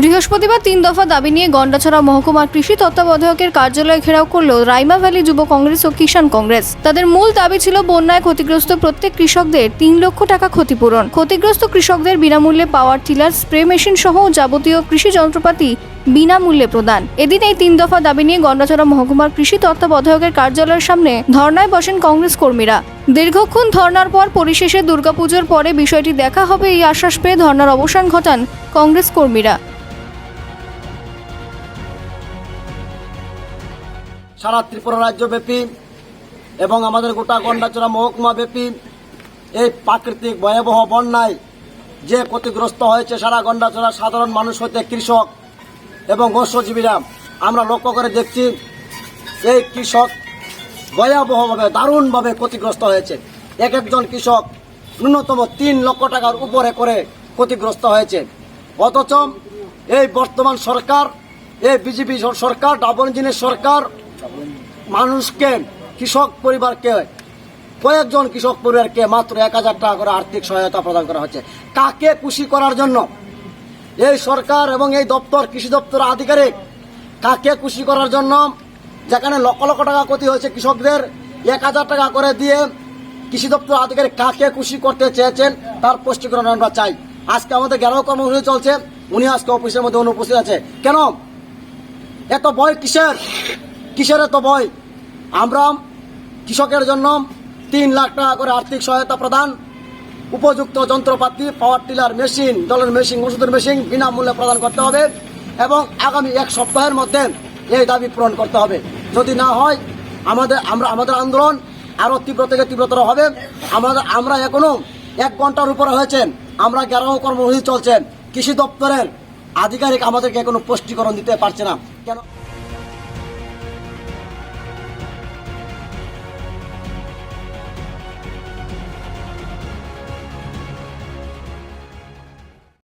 বৃহস্পতিবার তিন দফা দাবি নিয়ে গন্ডাছড়া মহকুমার কৃষি তত্ত্বাবধায়কের কার্যালয় ঘেরাও করল রাইমা ভ্যালি যুব কংগ্রেস ও কিষাণ কংগ্রেস। তাদের মূল দাবি ছিল বন্যায় ক্ষতিগ্রস্ত প্রত্যেক কৃষকদের তিন লক্ষ টাকা ক্ষতিপূরণ। ক্ষতিগ্রস্ত কৃষকদের বিনামূল্যে পাওয়ার টিলার, স্প্রে মেশিন সহ যাবতীয় কৃষি যন্ত্রপাতি বিনামূল্যে প্রদান। এদিন এই তিন দফা দাবি নিয়ে গন্ডাছড়া মহকুমার কৃষি তত্ত্বাবধায়কের কার্যালয়ের সামনে ধর্নায় বসেন কংগ্রেস কর্মীরা। দীর্ঘক্ষণ ধর্নার পর পরিশেষে দুর্গাপুজোর পরে বিষয়টি দেখা হবে এই আশ্বাস পেয়ে ধর্নার অবসান ঘটান কংগ্রেস কর্মীরা। সারা ত্রিপুরা রাজ্যব্যাপী এবং আমাদের গোটা গন্ডাচড়া মহকুমা ব্যাপী এই প্রাকৃতিক ভয়াবহ বন্যায় যে ক্ষতিগ্রস্ত হয়েছে সারা গন্ডাচড়া সাধারণ মানুষ হতে কৃষক এবং মৎস্যজীবীরা, আমরা লক্ষ্য করে দেখছি এই কৃষক ভয়াবহভাবে, দারুণভাবে ক্ষতিগ্রস্ত হয়েছে। এক একজন কৃষক ন্যূনতম তিন লক্ষ টাকার উপরে করে ক্ষতিগ্রস্ত হয়েছে। অথচ এই বর্তমান সরকার, এই বিজেপি সরকার, ডাবল ইঞ্জিনের সরকার মানুষকে কৃষক পরিবারকে কয়েকজন কৃষক পরিবারকে মাত্র এক হাজার টাকা করে আর্থিক সহায়তা প্রদান করা হচ্ছে। কাকে খুশি করার জন্য? এই সরকার এবং এই দপ্তর, কৃষি দপ্তর আধিকারিক, কাকে খুশি করার জন্য? যেখানে লক্ষ লক্ষ টাকা ক্ষতি হয়েছে কৃষকদের, এক হাজার টাকা করে দিয়ে কৃষি দপ্তর আধিকারিক কাকে খুশি করতে চেয়েছেন তার স্পষ্টীকরণ আমরা চাই। আজকে আমাদের গেরাও কর্মসূচি চলছে। উনি আজকে অফিসের মধ্যে অনুপস্থিত আছে। কেন? এত ভয় কিসের? কিসের এত ভয়? আমরা কৃষকের জন্য তিন লাখ টাকা করে আর্থিক সহায়তা প্রদান, উপযুক্ত যন্ত্রপাতি পাওয়ার টিলার মেশিন জলের মেশিন ওষুধের মেশিন বিনামূল্যে প্রদান করতে হবে এবং আগামী এক সপ্তাহের মধ্যে এই দাবি পূরণ করতে হবে। যদি না হয়, আমাদের, আমরা, আমাদের আন্দোলন আরও তীব্র থেকে তীব্রতর হবে। আমাদের, আমরা এখনও এক ঘণ্টার উপরে হয়েছেন। আমরা গ্যারাও কর্মসূচি চলছেন। কৃষি দপ্তরের আধিকারিক আমাদেরকে এখনও পুষ্টিকরণ দিতে পারছে না। কেন